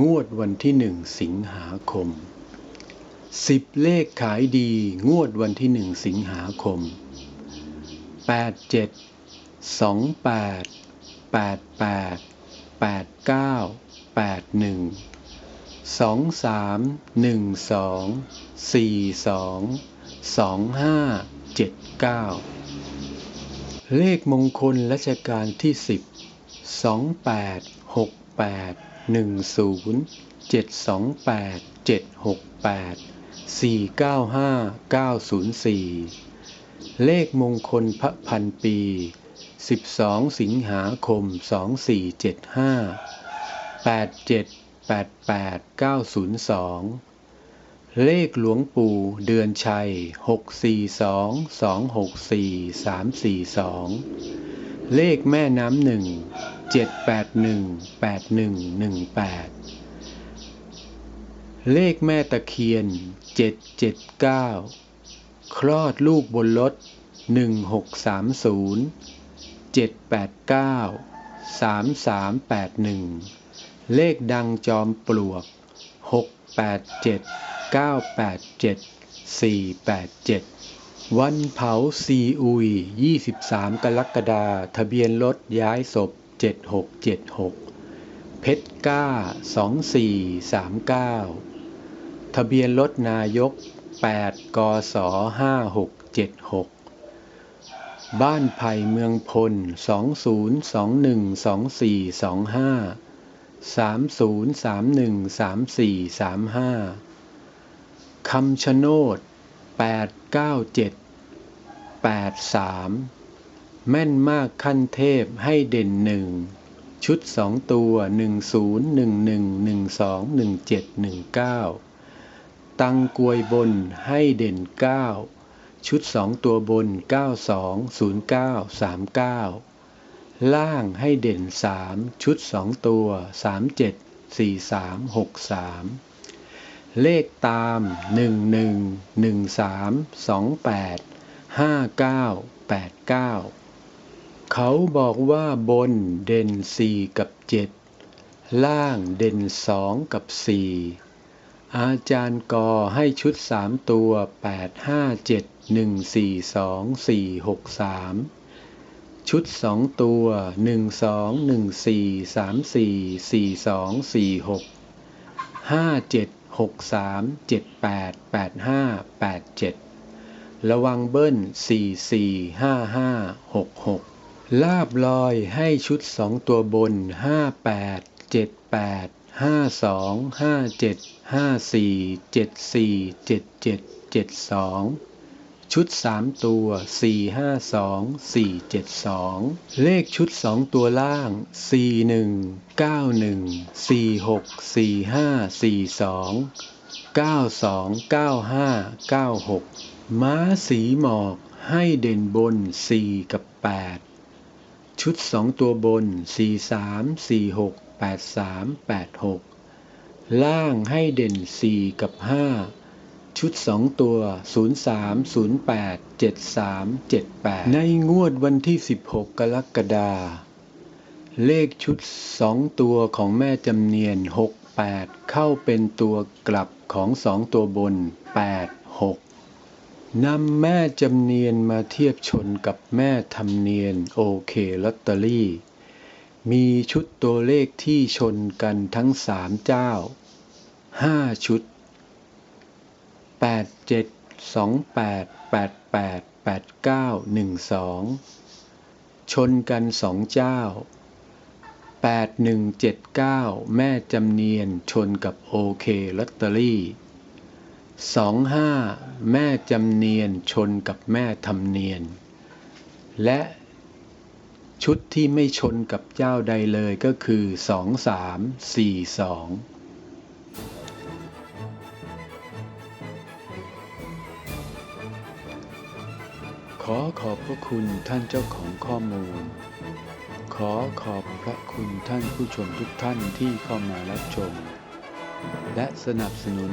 งวดวันที่หนึ่งสิงหาคมสิบเลขขายดี งวดวันที่หนึ่งสิงหาคมแปดเจ็ดสองแปดแปดแปดแปดเก้าแปดหนึ่งสองสามหนึ่งสองสี่สองสองห้าเจ็ดเก้าเลขมงคลรัชกาลที่สิบสองแปดหกแปด หนึ่งศูนย์เจ็ดสองแปดเจ็ดหกแปดสี่เก้าห้าเก้าศูนย์สี่เลขมงคลพระพันปีสิบสองสิงหาคมสองสี่เจ็ดห้าแปดเจ็ดแปดแปดเก้าศูนย์สองเลขหลวงปู่เดือนชัยหกสี่สองสองหกสี่สามสี่สองเลขแม่น้ำหนึ่ง เจ็ดแปดหนึ่งแปดหนึ่งหนึ่งแปดเลขแม่ตะเคียนเจ็ดเจ็ดเก้าคลอดลูกบนรถหนึ่งหกสามศูนย์เจ็ดแปดเก้าสามสามแปดหนึ่งเลขดังจอมปลวกหกแปดเจ็ดเก้าแปดเจ็ดสี่แปดเจ็ดวันเผาซีอุย 23 กรกฎาทะเบียนรถย้ายศพ 7676 เพชรก้า 2439 ทะเบียนรถนายก 8 กศ 5676 บ้านไผ่เมืองพล 20212425 30313435 คำชะโนด 897 83 แม่นมากขั้นเทพให้เด่นหนึ่งชุดสองตัว10 11 12 17 19ตังกวยบนให้เด่น9ชุดสองตัวบน92 09 39ล่างให้เด่น3ชุดสองตัว37 43 63เลขตามหนึ่งหนึ่งหนึ่งสามสองแปดห้าเก้าแปดเก้า เขาบอกว่าบนเด่นสี่กับเจ็ดล่างเด่นสองกับสี่อาจารย์กอให้ชุดสามตัวแปดห้าเจ็ดหนึ่งสี่สองสี่หกสามชุดสองตัวหนึ่งสองหนึ่งสี่สามสี่สี่สองสี่หกห้าเจ็ดหกสามเจ็ดแปดแปดห้าแปดเจ็ดระวังเบิ้ลสี่สี่ห้าห้าหกหก ลาบลอยให้ชุดสองตัวบนห้าแปดเจ็ดแปดห้าสองห้าเจ็ดห้าสี่เจ็ดสี่เจ็ดเจ็ดเจ็ดสองชุดสามตัวสี่ห้าสองสี่เจ็ดสองเลขชุดสองตัวล่างสี่หนึ่งเก้าหนึ่งสี่หกสี่ห้าสี่สองเก้าสองเก้าห้าเก้าหกม้าสีหมอกให้เด่นบนสี่กับแปด ชุดสองตัวบนสี่สามสี่หกแปดสามแปดหกล่างให้เด่นสี่กับห้าชุดสองตัว 03 08 73 78 ในงวดวันที่ 16 กรกฎาเลขชุดสองตัวของแม่จำเนียน 68 เข้าเป็นตัวกลับของสองตัวบน 8 6 นำแม่จำเนียนมาเทียบชนกับแม่ทำเนียนโอเคลอตเตอรี่ มีชุดตัวเลขที่ชนกันทั้งสามเจ้า5ชุดแปดเจ็ดสองแปดแปดแปดแปดเก้าหนึ่งสองชนกันสองเจ้าแปดหนึ่งเจ็ดเก้าแม่จำเนียนชนกับโอเคลอตเตอรี่ สองห้าแม่จำเนียนชนกับแม่ทำเนียน และชุดที่ไม่ชนกับเจ้าใดเลยก็คือสองสามสี่สองขอขอบพระคุณท่านเจ้าของข้อมูล ขอขอบพระคุณท่านผู้ชมทุกท่านที่เข้ามารับชม และสนับสนุน